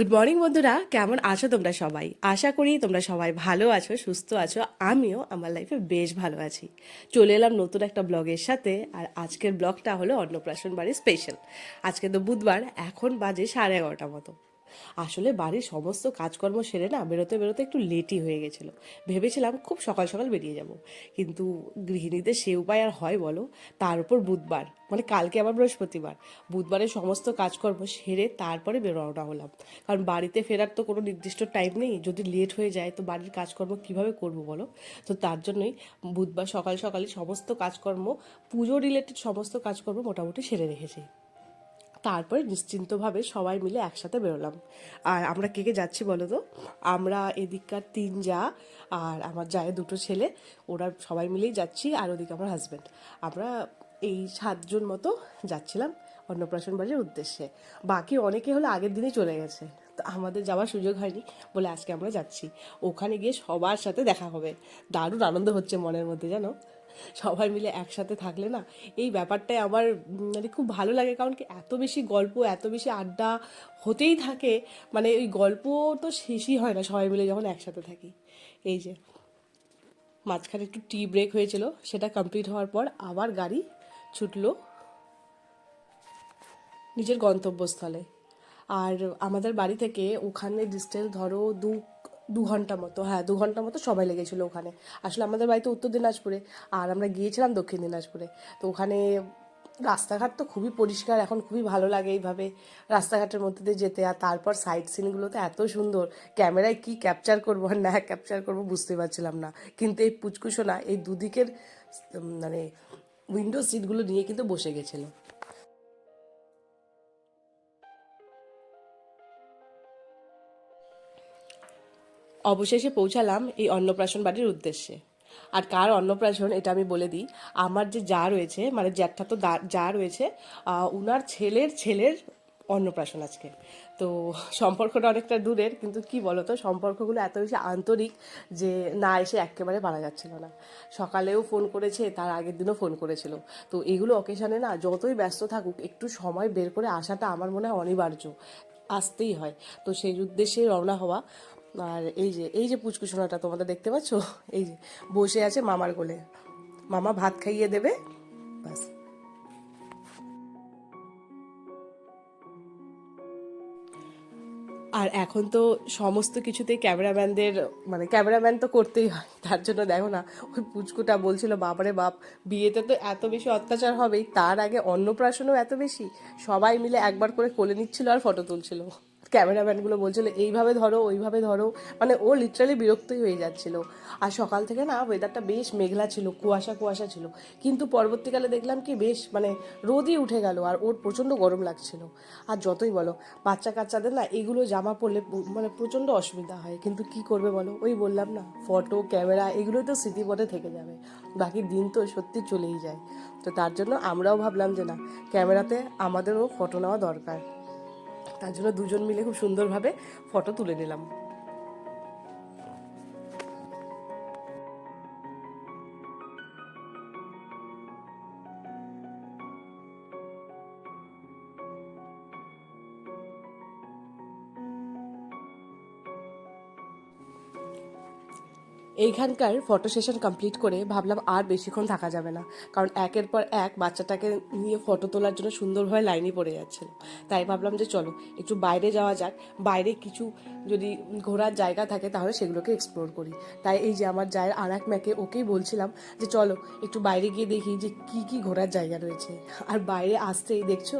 Good morning বন্ধুরা। কেমন আছো তোমরা সবাই? আশা করি তোমরা সবাই ভালো আছো, সুস্থ আছো। আমিও আমার লাইফে বেশ ভালো আছি। চলে এলাম নতুন একটা ব্লগের সাথে, আর আজকের ব্লগটা হলো অন্নপ্রাশন বাড়ির স্পেশাল আজকে তো বুধবার, এখন বাজে সাড়ে এগারোটা মতো। আসলে বাড়ির সমস্ত কাজকর্ম সেরে না বেরোতে বেরোতে একটু লেটই হয়ে গেছিল। ভেবেছিলাম খুব সকাল সকাল বেরিয়ে যাব। কিন্তু গৃহিণীদের সে উপায় আর হয় বলো? তার উপর বুধবার মানে কালকে আবার বৃহস্পতিবার বুধবারের সমস্ত কাজকর্ম সেরে তারপরে বেরোনা হলাম। কারণ বাড়িতে ফেরার তো কোনো নির্দিষ্ট টাইম নেই, যদি লেট হয়ে যায় তো বাড়ির কাজকর্ম কীভাবে করব বলো? তো তার জন্যই বুধবার সকাল সকালে সমস্ত কাজকর্ম, পুজো রিলেটেড সমস্ত কাজকর্ম মোটামুটি সেরে রেখেছি। তারপরে নিশ্চিন্তভাবে সবাই মিলে একসাথে বেরোলাম। আর আমরা কে কে যাচ্ছি বলো তো? আমরা এদিককার তিন যা আর আমার জায়ের দুটো ছেলে, ওরা সবাই মিলেই যাচ্ছি আর ওদিকে আমার হাজব্যান্ড আমরা এই সাতজন মতো যাচ্ছিলাম অন্নপ্রাশন বাড়ির উদ্দেশ্যে। বাকি অনেকে হলো আগের দিনই চলে গেছে। তো আমাদের যাওয়ার সুযোগ হয়নি বলে আজকে আমরা যাচ্ছি। ওখানে গিয়ে সবার সাথে দেখা হবে। দারুণ আনন্দ হচ্ছে মনের মধ্যে, জানো? সবাই মিলে একসাথে থাকলে না এই ব্যাপারটাই আমার মানে খুব ভালো লাগে। কারণ কি এত বেশি গল্প, এত বেশি আড্ডা হতেই থাকে। মানে ওই গল্প তো শেষই হয় না সবাই মিলে যখন একসাথে থাকি। এই যে, মাঝখানে একটু টি ব্রেক হয়েছিল, সেটা কমপ্লিট হওয়ার পর আবার গাড়ি ছুটলো নিজের গন্তব্যস্থলে। আর আমাদের বাড়ি থেকে ওখানে ডিস্টেন্স ধরো দু দু ঘণ্টা মতো হ্যাঁ দু ঘণ্টা মতো সময় লেগেছিলো ওখানে। আসলে আমাদের বাড়িতে উত্তর দিনাজপুরে, আর আমরা গিয়েছিলাম দক্ষিণ দিনাজপুরে। তো ওখানে রাস্তাঘাট তো খুবই পরিষ্কার, এখন খুবই ভালো লাগে এইভাবে রাস্তাঘাটের মধ্যে দিয়ে যেতে। আর তারপর সাইড সিনগুলো তো এত সুন্দর, ক্যামেরায় কি ক্যাপচার করব আর না ক্যাপচার করব বুঝতে পারছিলাম না। কিন্তু এই পুচকুশো না এই দুদিকের মানে উইন্ডো সিটগুলো নিয়ে কিন্তু বসে গেছিল। অবশেষে পৌঁছালাম এই অন্নপ্রাশন বাড়ির উদ্দেশ্যে। আর কার অন্নপ্রাশন এটা আমি বলে দিই, আমার যে যা রয়েছে মানে জ্যাঠা তো যা রয়েছে উনার ছেলের ছেলের অন্নপ্রাশন আজকে। তো সম্পর্কটা অনেকটা দূরের, কিন্তু কি বলতো, সম্পর্কগুলো এত বেশি আন্তরিক যে না এসে একেবারে মারা যাচ্ছিল না। সকালেও ফোন করেছে, তার আগের দিনও ফোন করেছিল। তো এগুলো অকেশানে না যতই ব্যস্ত থাকুক, একটু সময় বের করে আসাটা আমার মনে হয় অনিবার্য। আসতেই হয়। তো সেই উদ্দেশ্যে রওনা হওয়া আর এই যে এই যে পুচকুসোনাটা তোমাদের দেখতে পাচ্ছ? এই যে, বসে আছে মামার কোলে। মামা ভাত খাইয়ে দেবে, বাস। আর এখন তো সমস্ত কিছুতেই ক্যামেরাম্যানদের মানে ক্যামেরাম্যান তো করতেই হয়, তার জন্য দেখো না, ওই পুচকুটা বলছিল, বাবারে বাপ, বিয়েতে তো এত বেশি অত্যাচার হবেই, তার আগে অন্নপ্রাশনও এত বেশি। সবাই মিলে একবার করে কোলে নিচ্ছিল আর ফটো তুলছিল। ক্যামেরাম্যানগুলো বলছিল, এইভাবে ধরো, ওইভাবে ধরো। মানে ও লিটারালি বিরক্তই হয়ে যাচ্ছিল। আর সকাল থেকে না ওয়েদারটা বেশ মেঘলা ছিল, কুয়াশা কুয়াশা ছিল। কিন্তু পরবর্তীকালে দেখলাম কি, বেশ মানে রোদই উঠে গেল, আর ওর প্রচণ্ড গরম লাগছিল। আর যতই বলো বাচ্চা কাচ্চাদের না এগুলো জামা পরলে মানে প্রচণ্ড অসুবিধা হয়। কিন্তু কি করবে বলো? ওই বললাম না ফটো ক্যামেরা এগুলোই তো স্মৃতিপটে থেকে যাবে। বাকি দিন তো সত্যি চলেই যায়। তো তার জন্য আমরাও ভাবলাম যে না ক্যামেরাতে আমাদেরও ফটো নেওয়া দরকার। তার জন্য দুজন মিলে খুব সুন্দরভাবে ফটো তুলে নিলাম। এইখানকার ফটো সেশন কমপ্লিট করে ভাবলাম আর বেশিক্ষণ থাকা যাবে না। কারণ একের পর এক বাচ্চাটাকে নিয়ে ফটো তোলার জন্য সুন্দরভাবে লাইনে পড়ে যাচ্ছিল। তাই ভাবলাম যে চলো, একটু বাইরে যাওয়া যাক। বাইরে কিছু যদি ঘোরার জায়গা থাকে তাহলে সেগুলোকে এক্সপ্লোর করি। তাই এই যে আমার জায়ের আর এক ম্যাকে ওকেই বলছিলাম যে চলো, একটু বাইরে গিয়ে দেখি যে কি কি ঘোরার জায়গা রয়েছে। আর বাইরে আসতেই দেখছ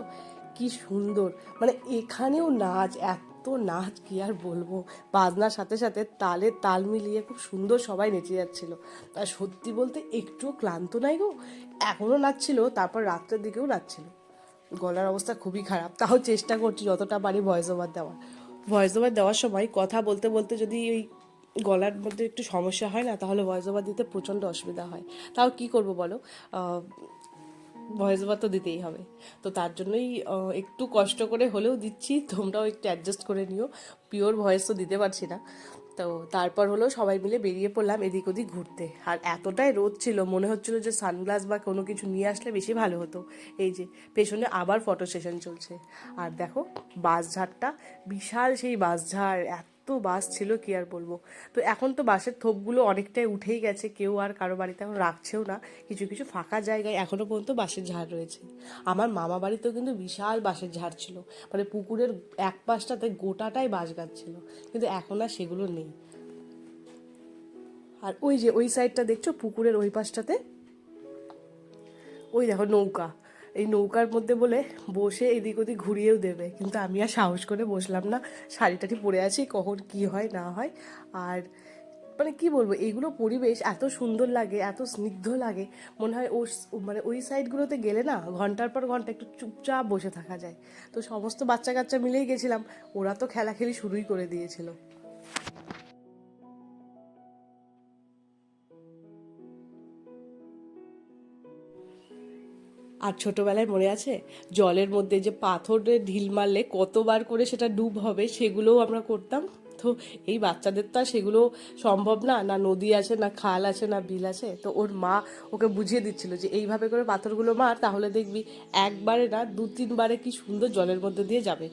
কি সুন্দর মানে এখানেও নাচ, এত নাচ কি আর বলব? বাজনার সাথে সাথে তালে তাল মিলিয়ে খুব সুন্দর সবাই নেচে যাচ্ছিল। আর সত্যি বলতে একটুও ক্লান্ত নাই গো। এখনও নাচছিল, তারপর রাত্রের দিকেও নাচছিল। গলার অবস্থা খুবই খারাপ, তাও চেষ্টা করছি যতটা পারি ভয়েস ওভার দেওয়ার। ভয়েস ওভার দেওয়ার সময় কথা বলতে বলতে যদি ওই গলার মধ্যে একটু সমস্যা হয় না, তাহলে ভয়েস ওভার দিতে প্রচণ্ড অসুবিধা হয়। তাও কি করব বলো? ভয়েস ওভার তো দিতেই হবে। তো তার জন্যই একটু কষ্ট করে হলেও দিচ্ছি, তোমরাও একটু অ্যাডজাস্ট করে নিও। পিওর ভয়েস তো দিতে পারছি না। তো তারপর হলো সবাই মিলে বেরিয়ে পড়লাম এদিক ওদিক ঘুরতে। আর এতটাই রোদ ছিল, মনে হচ্ছিল যে সানগ্লাস বা কোনো কিছু নিয়ে আসলে বেশি ভালো হতো। এই যে, পেছনে আবার ফটো সেশন চলছে। আর দেখো বাসঝাড়টা বিশাল সেই বাসঝাড় এত বাস ছিল, কি আর বলব? তো এখন তো বাসের থোপগুলো অনেকটাই উঠেই গেছে, কেউ আর কারও বাড়িতে এখন রাখছেও না। কিছু কিছু ফাঁকা জায়গায় এখনও পর্যন্ত বাসের ঝাড় রয়েছে। আমার মামা বাড়িতেও কিন্তু বিশাল বাসের ঝাড় ছিল। মানে পুকুরের এক পাশটাতে গোটাটাই বাঁশ গাছ ছিল। কিন্তু এখন আর সেগুলো নেই। আর ওই যে ওই সাইডটা দেখছ? পুকুরের ওই পাশটাতে? ওই দেখো নৌকা। এই নৌকার মধ্যে বলে বসে এদিক ওদিক ঘুরিয়েও দেবে। কিন্তু আমি আর সাহস করে বসলাম না। শাড়ি টাড়ি পরে আছি, কখন কি হয়, না হয়। আর মানে কি বলব এইগুলো পরিবেশ এত সুন্দর লাগে, এত স্নিগ্ধ লাগে। মনে হয় ও মানে ওই সাইডগুলোতে গেলে না ঘণ্টার পর ঘণ্টা একটু চুপচাপ বসে থাকা যায়। তো সমস্ত বাচ্চা কাচ্চা মিলেই গেছিলাম। ওরা তো খেলাখেলি শুরুই করে দিয়েছিল। আর ছোটবেলায় মনে আছে? জলের মধ্যে যে পাথরে ঢিল মারলে কতবার করে সেটা ডুব হবে, সেগুলোও আমরা করতাম। তো এই বাচ্চাদের তো আর সেগুলো সম্ভব না না নদী আছে, না খাল আছে, না বিল আছে। তো ওর মা ওকে বুঝিয়ে দিচ্ছিল যে এইভাবে করে পাথরগুলো মার, তাহলে দেখবি একবারে না, দু, তিনবারে কি সুন্দর জলের মধ্যে দিয়ে যাবে।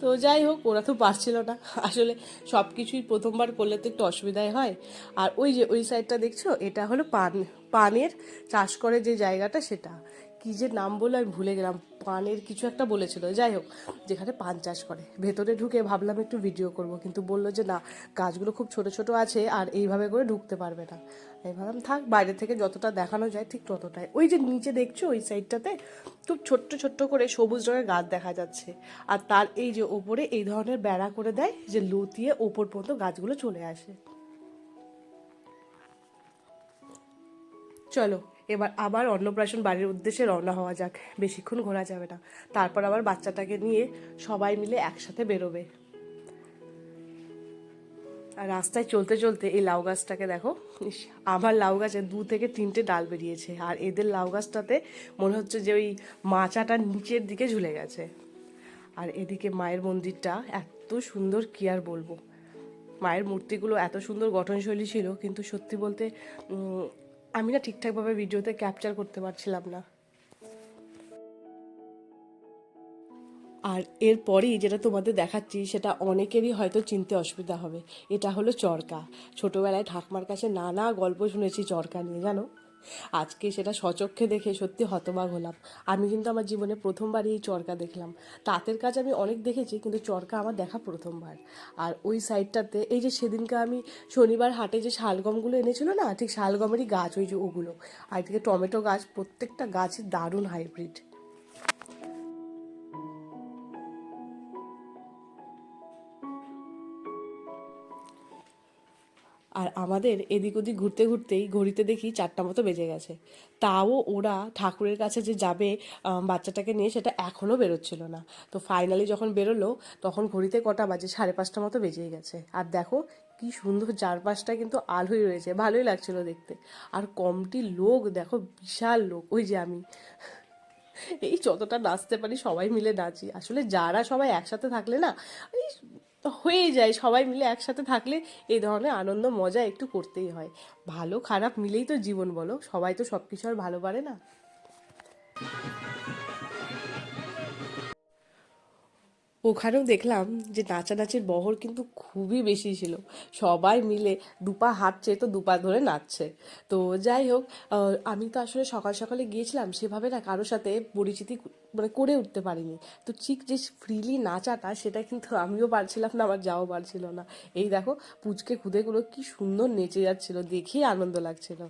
তো যাই হোক, ওরা তো পারছিল না। আসলে সব কিছুই প্রথমবার করলে তো একটু অসুবিধাই হয়। আর ওই যে ওই সাইডটা দেখছ? এটা হলো পান, পানের চাষ করে যে জায়গাটা সেটা। কি যে নাম বলে আমি ভুলে গেলাম। পানের কিছু একটা বলেছিল। যাই হোক, যেখানে পান চাষ করে। ভেতরে ঢুকে ভাবলাম একটু ভিডিও করব। কিন্তু বলল যে, না, গাছগুলো খুব ছোট ছোট আছে আর এইভাবে করে ঢুকতে পারবে না। আমি ভাবলাম, থাক, বাইরে থেকে যতটা দেখানো যায় ঠিক ততটাই। ওই যে নিচে দেখছ, ওই সাইডটাতে খুব ছোট্ট ছোট্ট করে সবুজ রঙের গাছ দেখা যাচ্ছে। আর তার এই যে ওপরে এই ধরনের বেড়া করে দেয় যে লুতিয়ে ওপর পর্যন্ত গাছগুলো চলে আসে। চলো এবার আবার অন্নপ্রাশন বাড়ির উদ্দেশ্যে রওনা হওয়া যাক। বেশিক্ষণ ঘোরা যাবে না। তারপর আবার বাচ্চাটাকে নিয়ে সবাই মিলে একসাথে বেরোবে। আর রাস্তায় চলতে চলতে এই লাউ গাছটাকে দেখো আমার লাউ গাছে দু থেকে তিনটে ডাল বেরিয়েছে। আর এদের লাউ গাছটাতে মনে হচ্ছে যে ওই মাচাটা নিচের দিকে ঝুলে গেছে। আর এদিকে মায়ের মন্দিরটা এত সুন্দর কি আর বলব? মায়ের মূর্তিগুলো এত সুন্দর গঠনশৈলী ছিল, কিন্তু সত্যি বলতে আমি না ঠিকঠাকভাবে ভিডিওতে ক্যাপচার করতে পারছিলাম না। আর এরপরেই যেটা তোমাদের দেখাচ্ছি, সেটা অনেকেরই হয়তো চিনতে অসুবিধা হবে। এটা হলো চরকা। ছোটোবেলায় ঠাকমার কাছে নানা গল্প শুনেছি চরকা নিয়ে, জানো? আজকে সেটা সচক্ষে দেখে সত্যি হতবাক হলাম। আমি কিন্তু আমার জীবনে প্রথমবারই এই চরকা দেখলাম। তাঁতের কাজ আমি অনেক দেখেছি, কিন্তু চরকা আমার দেখা প্রথমবার। আর ওই সাইডটাতে এই যে সেদিনকে আমি শনিবার হাটে যে শালগমগুলো এনেছিল না, ঠিক শালগমেরই গাছ, ওই যে ওগুলো। আর এদিকে টমেটো গাছ, প্রত্যেকটা গাছই দারুণ হাইব্রিড আর আমাদের এদিক ওদিক ঘুরতে ঘুরতেই ঘড়িতে দেখি চারটা মতো বেজে গেছে। তাও ওরা ঠাকুরের কাছে যে যাবে বাচ্চাটাকে নিয়ে সেটা এখনও বেরোচ্ছিল না। তো ফাইনালি যখন বেরোলো, তখন ঘড়িতে কটা বাজে? সাড়ে পাঁচটা মতো বেজেই গেছে। আর দেখো কি সুন্দর চারপাশটা কিন্তু আলোই রয়েছে, ভালোই লাগছিল দেখতে। আর কমটি লোক, দেখো বিশাল লোক, ওই যে আমি। এই যতটা নাচতে পারি সবাই মিলে নাচি। আসলে যারা সবাই একসাথে থাকলে না, এই হয়েই যায়, সবাই মিলে একসাথে থাকলে এই ধরনের আনন্দ, মজা একটু করতেই হয়। ভালো খারাপ মিলেই তো জীবন বলো, সবাই তো সব কিছু আর ভালো পারে না। ওখানেও দেখলাম যে নাচানাচির বহর কিন্তু খুবই বেশি ছিল। সবাই মিলে দুপা হাঁটছে, তো দুপা ধরে নাচছে। তো যাই হোক আমি তো আসলে সকাল সকালে গিয়েছিলাম, সেভাবে না কারোর সাথে পরিচিতি মানে করে উঠতে পারিনি। তো ঠিক যে ফ্রিলি নাচাটা, সেটা কিন্তু আমিও পারছিলাম না, আমার যাও পারছিল না। এই দেখো, পুচকে খুদেগুলো কি সুন্দর নেচে যাচ্ছিল, দেখেই আনন্দ লাগছিল।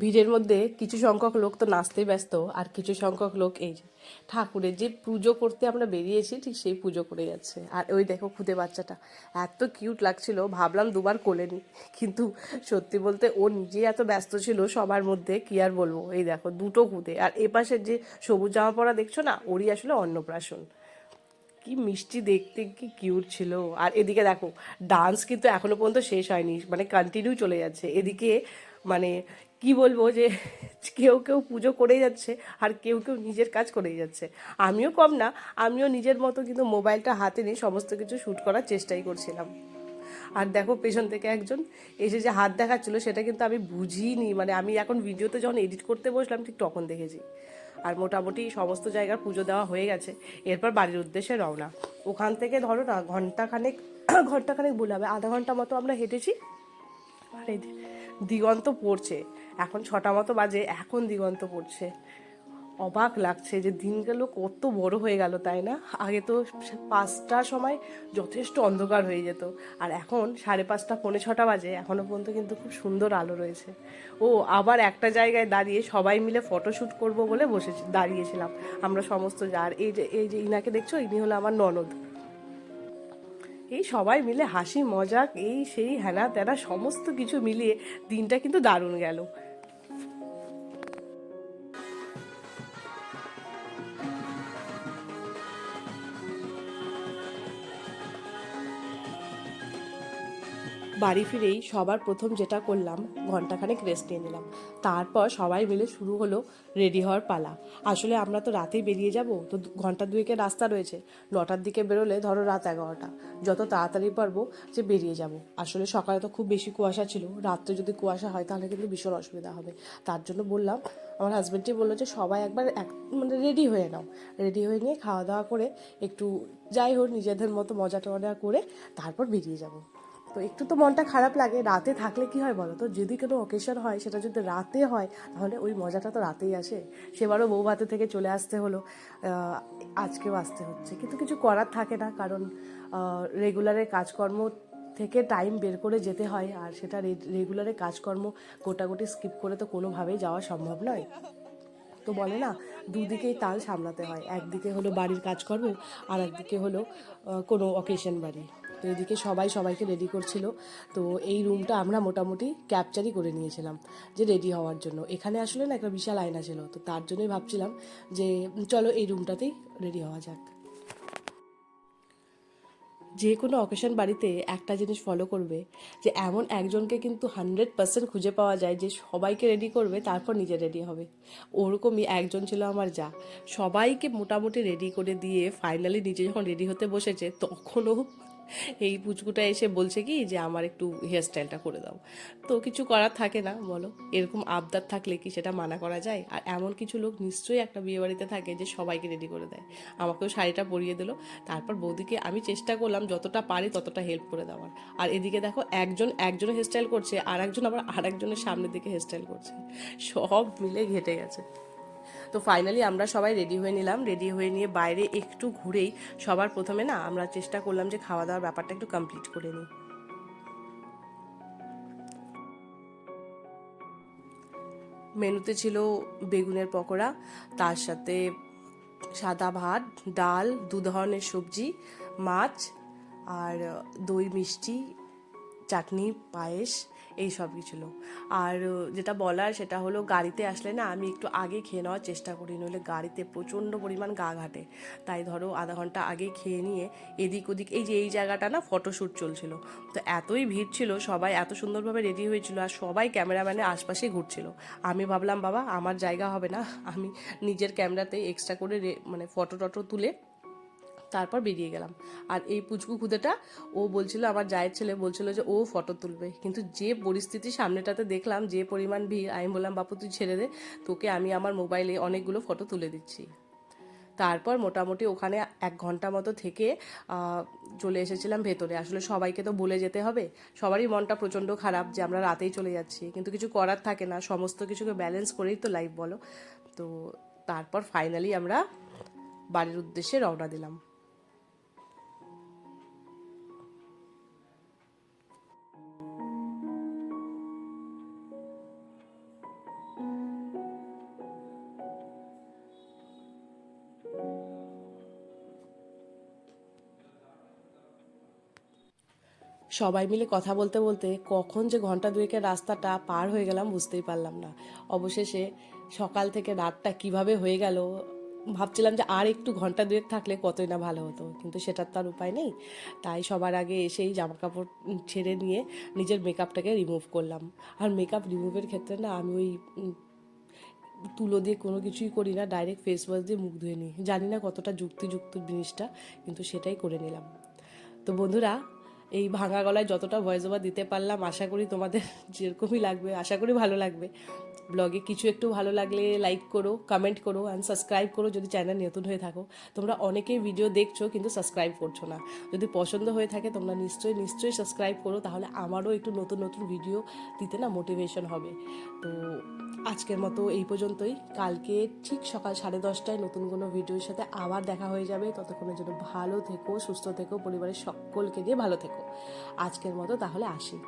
ভিড়ের মধ্যে কিছু সংখ্যক লোক তো নাচতেই ব্যস্ত, আর কিছু সংখ্যক লোক এই ঠাকুরের যে পুজো করতে আমরা বেরিয়েছি, ঠিক সেই পুজো করে যাচ্ছে। আর ওই দেখো খুদে বাচ্চাটা, এত কিউট লাগছিল, ভাবলাম দুবার কোলে নি কিন্তু সত্যি বলতে ও নিজেই এত ব্যস্ত ছিল সবার মধ্যে, কি আর বলব? এই দেখো দুটো খুদে, আর এপাশের যে সবুজ জামা পরা দেখছ না, ওরই আসলে অন্নপ্রাশন। কি মিষ্টি দেখতে, কি কিউট ছিল। আর এদিকে দেখো ডান্স কিন্তু এখনও পর্যন্ত শেষ হয়নি মানে কন্টিনিউ চলে যাচ্ছে। এদিকে মানে কি বলব যে কেউ কেউ পুজো করেই যাচ্ছে আর কেউ কেউ নিজের কাজ করেই যাচ্ছে। আমিও কম না, আমিও নিজের মতো কিন্তু মোবাইলটা হাতে নিয়ে সমস্ত কিছু শ্যুট করার চেষ্টাই করছিলাম। আর দেখো পেছন থেকে একজন এসে যে হাত দেখাচ্ছিল সেটা কিন্তু আমি বুঝিনি মানে আমি এখন ভিডিওতে যখন এডিট করতে বসলাম ঠিক তখন দেখেছি। আর মোটামুটি সমস্ত জায়গার পুজো দেওয়া হয়ে গেছে, এরপর বাড়ির উদ্দেশ্যে রওনা। ওখান থেকে ধরো না ঘন্টাখানেক ঘন্টাখানেক বলে হবে আধা ঘণ্টা মতো আমরা হেঁটেছি। আর দিগন্ত পড়ছে। এখন ছটা মতো বাজে, এখন দিগন্ত পড়ছে। অবাক লাগছে যে দিনগুলো কত বড় হয়ে গেল, তাই না? আগে তো পাঁচটার সময় যথেষ্ট অন্ধকার হয়ে যেত, আর এখন সাড়ে পাঁচটা, পৌনে ছটা বাজে এখনও পর্যন্ত কিন্তু খুব সুন্দর আলো রয়েছে। ও আবার একটা জায়গায় দাঁড়িয়ে সবাই মিলে ফটোশ্যুট করব বলে বসে দাঁড়িয়েছিলাম। আমরা সমস্ত যার, এই যে এই যে ইনাকে দেখছ, ইনি হলো আমার ননদ। এই সবাই মিলে হাসি, মজাক, এই, সেই হ্যানা ত্যানা সমস্ত কিছু মিলিয়ে দিনটা কিন্তু দারুণ গেল। বাড়ি ফিরেই সবার প্রথম যেটা করলাম ঘন্টাখানেক রেস্ট নিয়ে নিলাম। তারপর সবাই মিলে শুরু হলো রেডি হওয়ার পালা। আসলে আমরা তো রাতেই বেরিয়ে যাব, তো ঘণ্টা দুয়েকের রাস্তা রয়েছে। নটার দিকে বেরোলে ধরো রাত এগারোটা। যত তাড়াতাড়ি পারব যে বেরিয়ে যাব। আসলে সকালে তো খুব বেশি কুয়াশা ছিল, রাত্রে যদি কুয়াশা হয় তাহলে কিন্তু ভীষণ অসুবিধা হবে। তার জন্য বললাম, আমার হাজব্যান্ডটি বলল যে সবাই একবার এক মানে রেডি হয়ে নাও। রেডি হয়ে নিয়ে খাওয়া দাওয়া করে একটু যাই হোক, নিজেদের মতো মজা টজা করে তারপর বেরিয়ে যাব। তো একটু তো মনটা খারাপ লাগে, রাতে থাকলে কি হয় বলো তো? যদি কোনো অকেশন হয়, সেটা যদি রাতে হয়, তাহলে ওই মজাটা তো রাতেই আসে। সেবারও বউ ভাতে থেকে চলে আসতে হলো। আজকেও আসতে হচ্ছে। কিন্তু কিছু করার থাকে না, কারণ রেগুলারের কাজকর্ম থেকে টাইম বের করে যেতে হয়, আর সেটা রেগুলারের কাজকর্ম গোটাগুটি স্কিপ করে তো কোনোভাবেই যাওয়া সম্ভব নয়। তো বলে না, দুদিকেই তাল সামলাতে হয়। একদিকে হলো বাড়ির কাজকর্ম আর একদিকে হলো কোনো অকেশন বাড়ি। তো এদিকে সবাই সবাইকে রেডি করছিল। তো এই রুমটা আমরা মোটামুটি ক্যাপচারই করে নিয়েছিলাম, যে রেডি হওয়ার জন্য। এখানে আসলে না একটা বিশাল আয়না ছিল, তো তার জন্যই ভাবছিলাম যে, চলো এই রুমটাতেই রেডি হওয়া যাক। যে কোনো অকেশন বাড়িতে একটা জিনিস ফলো করবে, যে এমন একজনকে কিন্তু হান্ড্রেড পার্সেন্ট খুঁজে পাওয়া যায় যে সবাইকে রেডি করবে, তারপর নিজে রেডি হবে। ওরকমই একজন ছিল আমার যা। সবাইকে মোটামুটি রেডি করে দিয়ে ফাইনালি নিজে যখন রেডি হতে বসেছে, তখনও এই পুচকুটা এসে বলছে কি যে আমার একটু হেয়ার স্টাইলটা করে দাও। তো কিছু করার থাকে না, বলো। এরকম আবদার থাকলে কি সেটা মানা করা যায়? আর এমন কিছু লোক নিশ্চয়ই একটা বিয়ে বাড়িতে থাকে যে সবাইকে রেডি করে দেয়। আমাকেও শাড়িটা পরিয়ে দিল, তারপর বৌদিকে আমি চেষ্টা করলাম যতটা পারি ততটা হেল্প করে দেওয়ার। আর এদিকে দেখো, একজন একজনের হেয়ারস্টাইল করছে আর একজন আবার আর একজনের সামনের দিকে হেয়ারস্টাইল করছে। সব মিলে ঘেটে গেছে। তো ফাইনালি আমরা সবাই রেডি হয়ে নিলাম। রেডি হয়ে নিয়ে বাইরে একটু ঘুরেই সবার প্রথমে না আমরা চেষ্টা করলাম যে খাওয়া দাওয়ার ব্যাপারটা একটু কমপ্লিট করে নিই। মেনুতে ছিল বেগুনের পকোড়া, তার সাথে সাদা ভাত, ডাল, দু ধরনের সবজি, মাছ, আর দই, মিষ্টি চাটনি, পায়েস, এই সব ছিল আর যেটা বলার সেটা হলো গাড়িতে আসলে না আমি একটু আগে খেয়ে নেওয়ার চেষ্টা করি, নইলে গাড়িতে প্রচণ্ড পরিমাণ গা ঘাটে। তাই ধরো আধা ঘণ্টা আগে খেয়ে নিয়ে এদিক ওদিক এই যে এই জায়গাটা না ফটোশ্যুট চলছিল। তো এতই ভিড় ছিল, সবাই এত সুন্দরভাবে রেডি হয়েছিল আর সবাই ক্যামেরাম্যানের আশপাশেই ঘুরছিল। আমি ভাবলাম, বাবা, আমার জায়গা হবে না, আমি নিজের ক্যামেরাতে এক্সট্রা করে মানে ফটো টটো তুলে তারপর বেরিয়ে গেলাম। আর এই পুচকু খুদেটা ও বলছিল, আমার জায়ের ছেলে বলছিল যে, ও ফটো তুলবে। কিন্তু যে পরিস্থিতি সামনেটাতে দেখলাম, যে পরিমাণ ভিড়, আমি বললাম, বাপু, তুই ছেড়ে দে, তোকে আমি আমার মোবাইলে অনেকগুলো ফটো তুলে দিচ্ছি। তারপর মোটামুটি ওখানে এক ঘণ্টা মতো থেকে চলে এসেছিলাম ভেতরে। আসলে সবাইকে তো বলে যেতে হবে, সবারই মনটা প্রচণ্ড খারাপ যে, আমরা রাতেই চলে যাচ্ছি। কিন্তু কিছু করার থাকে না, সমস্ত কিছুকে ব্যালেন্স করেই তো লাইফ বলো। তো তারপর ফাইনালি আমরা বাড়ির উদ্দেশ্যে রওনা দিলাম। সবাই মিলে কথা বলতে বলতে কখন যে ঘণ্টা দুয়েকের রাস্তাটা পার হয়ে গেলাম বুঝতেই পারলাম না। অবশেষে সকাল থেকে রাতটা কীভাবে হয়ে গেল, ভাবছিলাম যে আর একটু ঘণ্টা দুয়েক থাকলে কতই না ভালো হতো, কিন্তু সেটার তো আর উপায় নেই। তাই সবার আগে এসেই জামা কাপড় ছেড়ে নিয়ে নিজের মেকআপটাকে রিমুভ করলাম। আর মেকআপ রিমুভের ক্ষেত্রে না আমি ওই তুলো দিয়ে কোনো কিছুই করি না ডাইরেক্ট ফেস ওয়াশ দিয়ে মুখ ধুয়ে নিই। জানি না কতটা যুক্তিযুক্ত জিনিসটা, কিন্তু সেটাই করে নিলাম। তো বন্ধুরা এই ভাঙা গলায় যতটা ভয়েস ওভার দিতে পারলাম, আশা করি তোমাদের যেরকমই লাগবে, আশা করি ভালো লাগবে। ব্লগে কিছু একটু ভালো লাগলে লাইক করো কমেন্ট করো অ্যান্ড সাবস্ক্রাইব করো যদি চ্যানেল নতুন হয়ে থাকো। তোমরা অনেকেই ভিডিও দেখছ কিন্তু সাবস্ক্রাইব করছ না। যদি পছন্দ হয়ে থাকে তোমরা নিশ্চয়ই নিশ্চয়ই সাবস্ক্রাইব করো, তাহলে আমারও একটু নতুন নতুন ভিডিও দিতে না মোটিভেশন হবে। তো আজকের মতো এই পর্যন্তই। কালকে ঠিক সকাল সাড়ে দশটায় নতুন কোনো ভিডিওর সাথে আবার দেখা হয়ে যাবে। ততক্ষণের জন্য ভালো থেকো, সুস্থ থেকো, পরিবারের সকলকে নিয়ে ভালো থেকো। আজকের মতো তাহলে আসি।